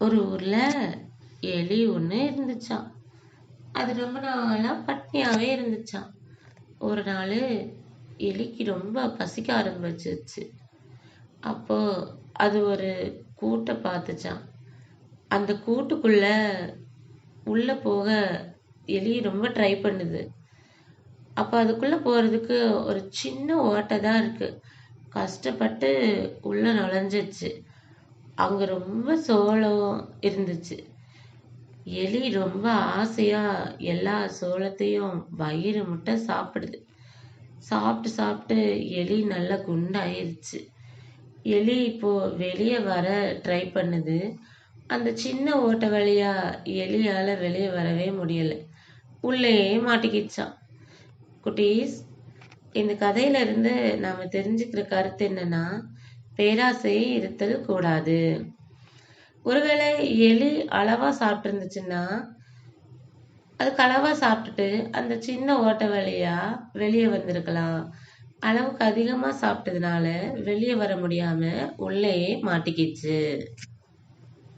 ஒரு ஊர்ல எலி ஒன்று இருந்துச்சான் அது ரொம்ப நாளா பட்னியாவே இருந்துச்சாம். ஒரு நாள் எலிக்கு ரொம்ப பசிக்க ஆரம்பிச்சிருச்சு. அப்போ அது ஒரு கூட்டை பார்த்துச்சான் அந்த கூட்டுக்குள்ள உள்ள போக எலி ரொம்ப ட்ரை பண்ணுது. அப்போ அதுக்குள்ள போறதுக்கு ஒரு சின்ன ஓட்டை தான் இருக்கு. கஷ்டப்பட்டு உள்ள நுழைஞ்சிச்சு அங்க ரொம்ப சோளம் இருந்துச்சு. எலி ரொம்ப ஆசையா எல்லா சோளத்தையும் வயிறு முட்டை சாப்பிடுது. சாப்பிட்டு சாப்பிட்டு எலி நல்லா குண்டாயிருச்சு. எலி இப்போ வெளியே வர ட்ரை பண்ணுது. அந்த சின்ன ஓட்டை வழியா எலியால வெளியே வரவே முடியல. உள்ளேயே மாட்டிக்கிச்சான் குட்டீஸ் இந்த கதையில இருந்து நாம தெரிஞ்சுக்கிற கருத்து என்னன்னா பேராசை இருத்தல் கூடாது ஒருவேளை எலி அளவா சாப்பிட்டு இருந்துச்சுன்னா அதுக்கு அளவா சாப்பிட்டுட்டு அந்த சின்ன ஓட்டை வழியா வெளியே வந்திருக்கலாம். அளவுக்கு அதிகமா சாப்பிட்டதுனால வெளியே வர முடியாம உள்ளேயே மாட்டிக்கிச்சு.